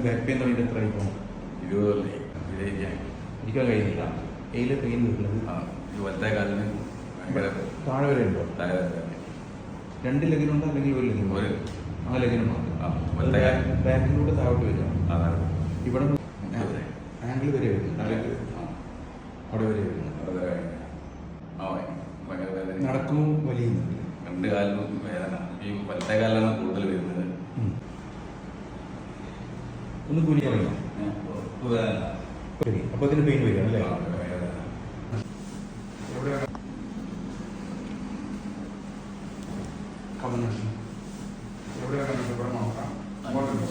Back pain തുടങ്ങിയിട്ട് എത്ര ആയി പോകും ഇരുപതല്ലേ വിജയിക്കാൻ ഇരിക്കാൻ കഴിയുന്നില്ല എയിലെ പെയിൻ വരുന്നത് വലത്തെ കാലിന് താഴെ വരെ ഉണ്ടോ? രണ്ട് ലെഗിനുണ്ടോ അല്ലെങ്കിൽ ഒരു ലെഗിനും ഒരു. ആ ലെഗിനും മാത്രം കാൽ. ബാക്കിലൂടെ താഴോട്ട് വരിക. ഇവിടെ. ആംഗിൾ വരെ വരുന്നു തലക്ക് ആ. അവിടെ വരെ വരുന്നു നടക്കും വലിയ രണ്ട് കാലിനും വേദന. ഈ വലത്തെ കാലിലാണ് കൂടുതൽ വരുന്നത് ഒന്ന് കുനി പറയുമോ ഏ, ഉറപ്പ് വേദന ശരി അപ്പോൾ അതിന് പെയിൻ വരിക അല്ലേ ആ, വേദന കമന്നുണ്ട് എവിടെ കണ്ടിട്ട് ഇവിടെ കൂലി അങ്ങോട്ടുണ്ടോ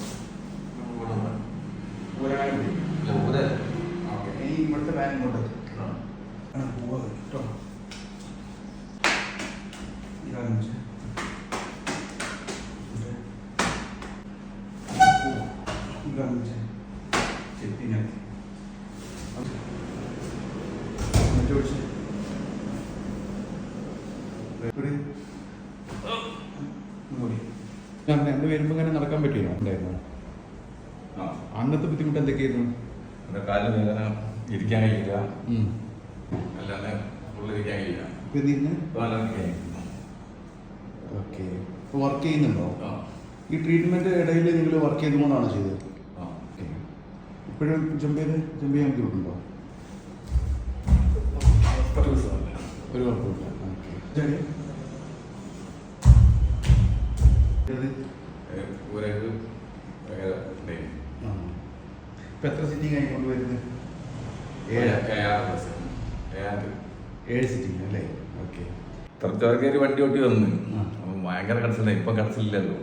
ഊരാനും ഇല്ല, ഊര ഓക്കെ ഇനി ഇവിടുത്തെ ബാൻ ഇങ്ങോട്ട്. പോവാ കേട്ടോ അന്ന് വരുമ്പോ ഇങ്ങനെ നടക്കാൻ പറ്റിയോ ഉണ്ടായിരുന്നു അന്നത്തെ ബുദ്ധിമുട്ട് എന്തൊക്കെയായിരുന്നു വേദന ഇരിക്കാൻ കഴിയില്ല അല്ലാതെ കഴിയില്ല ഓക്കെ വർക്ക് ചെയ്യുന്നുണ്ടോ ഈ ട്രീറ്റ്മെന്റ് ഇടയിൽ നിങ്ങൾ വർക്ക് ചെയ്തുകൊണ്ടാണോ ചെയ്തത്? ഇപ്പോഴും ചെയ്ത് ജമ്പ് ചെയ്യാൻ ബുദ്ധിമുട്ടുണ്ടോ? ഒരു കുഴപ്പമില്ല. ഇപ്പം എത്ര സിറ്റിംഗ് ആയി കൊണ്ടുവരുന്നത് ഏഴ് സിറ്റിംഗ് അല്ലേ? ഓക്കെ. വണ്ടി ഓട്ടി വന്ന്. ഭയങ്കര കടച്ചില്ല ഇപ്പം കടച്ചില്ലല്ലോ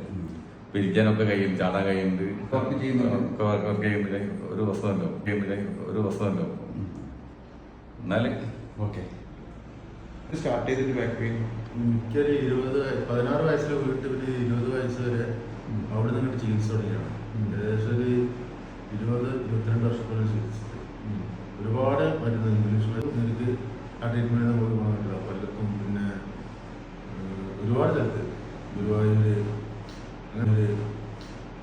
ഇപ്പം ഇരിക്കാനൊക്കെ കഴിയും ചാടാൻ കഴിയുന്നുണ്ട്. വർക്ക് ചെയ്യുന്നില്ല ഒരു വസ്തുണ്ടാവും ചെയ്യുന്നില്ല ഒരു വസ്തുണ്ടോ എന്നാൽ ഓക്കെ. സ്റ്റാർട്ട് ചെയ്തിട്ട് ബാക്ക് പെയിൻ എനിക്കൊരു ഇരുപത് പതിനാറ് വയസ്സിൽ വീട്ടിൽ ഒരു ഇരുപത് വയസ്സ് വരെ. അവിടെ നിന്ന് ചികിത്സ തുടങ്ങിയാണ്. ഏകദേശം ഒരു ഇരുപത് ഇരുപത്തിരണ്ട് വർഷത്തോളം ചികിത്സിച്ചു ഒരുപാട് മരുന്ന് ഇംഗ്ലീഷ് മരുന്ന് എനിക്ക് ആ ട്രീറ്റ്മെന്റ് നമുക്ക് ഗുണമില്ല കൊല്ലത്തും പിന്നെ ഒരുപാട് സ്ഥലത്ത് ഗുരുവായൂര് അങ്ങനെ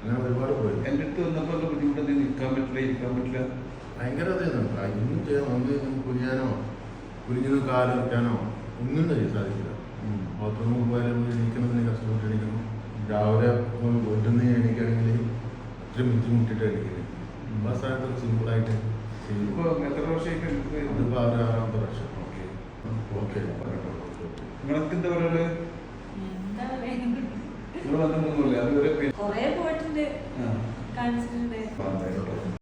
അങ്ങനെ ഒരുപാട് പോയി. എന്റെ അടുത്ത് വന്നപ്പോൾ ബുദ്ധിമുട്ട് നിൽക്കാൻ പറ്റില്ല ഇരിക്കാൻ പറ്റില്ല. ഭയങ്കര ഇതായിരുന്നു ഒന്നും ചെയ്യാൻ നമുക്ക് കുനിയാനോ കുനിഞ്ഞു കാലെടുക്കാനോ ഒന്നും ചെയ്യാൻ സാധിക്കില്ല. ബാത്റൂമിൽ പോയാലും എണീക്കണമെന്ന് കഷ്ടപ്പെട്ട് എണീക്കണം. രാവിലെ വീട്ടിൽ നിന്ന് എണീക്കുകയാണെങ്കിൽ ഒത്തിരി ബുദ്ധിമുട്ടിട്ട് എണീക്കുന്നത് ആ സ്ഥാനത്തൊക്കെ സിമ്പിളായിട്ട് ചെയ്യും. ഇപ്പോൾ എത്ര വർഷമായിട്ട് ഇതിപ്പോൾ ആറ് ആറാമത്തെ പ്രാവശ്യം ഓക്കെ. ഓക്കെ. നിങ്ങൾക്ക് എന്താ പറയുക? നിങ്ങൾ വന്നിട്ടൊന്നുമില്ല കൊറേ പോയിട്ടുണ്ട്. കാണിച്ചിട്ടുണ്ട്. അതായത്